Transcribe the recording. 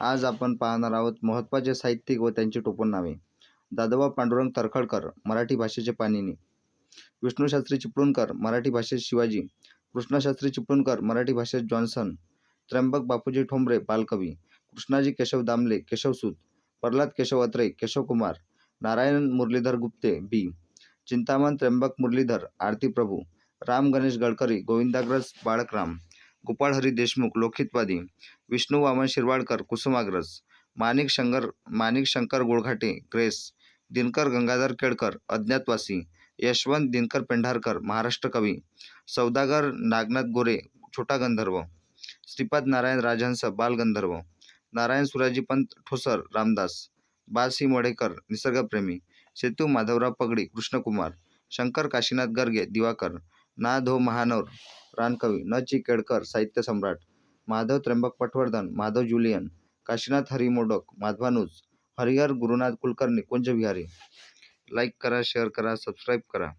आज आपण पाहणार आहोत महत्त्वाचे साहित्यिक व त्यांची टोपण नावे. दादोबा पांडुरंग तर्खडकर मराठी भाषेचे पाणिनी. विष्णूशास्त्री चिपळूणकर मराठी भाषेत शिवाजी. कृष्णशास्त्री चिपळूणकर मराठी भाषेत Johnson. Tryambak Bapuji Thombare Balkavi. Krishnaji Keshav Damle Keshavsut Pralhad Keshav Atre Keshavkumar Narayan Murlidhar Gupte B. Chintaman Tryambak Murlidhar Aarti Prabhu. Ram Ganesh Gadkari Govindagraj Balakram. Gopal Hari Deshmukh Lokhitwadi Vishnu Waman Shirwadkar Kusumagraj Manik Shankar Manik Shankar Golghate Grace Dinkar Gangadhar Kelkar Adnyatwasi Yashwant Dinkar Pendharkar Maharashtra कवी सौदागर नागनाथ गोरे छोटा गंधर्व श्रीपाद नारायण राजहंस बालगंधर्व नारायण सुराजीपंत ठोसर रामदास बासी मडेकर निसर्गप्रेमी सेतू माधवराव पगडी कृष्णकुमार शंकर काशीनाथ गर्गे दिवाकर ना धो महानोर रानकवी न चि केळकर साहित्य सम्राट माधव त्र्यंबक पटवर्धन माधव जुलियन काशीनाथ हरी मोडक माधवानुज हरिहर गुरुनाथ कुलकर्णी कुंजविहारी लाईक करा शेअर करा सबस्क्राईब करा.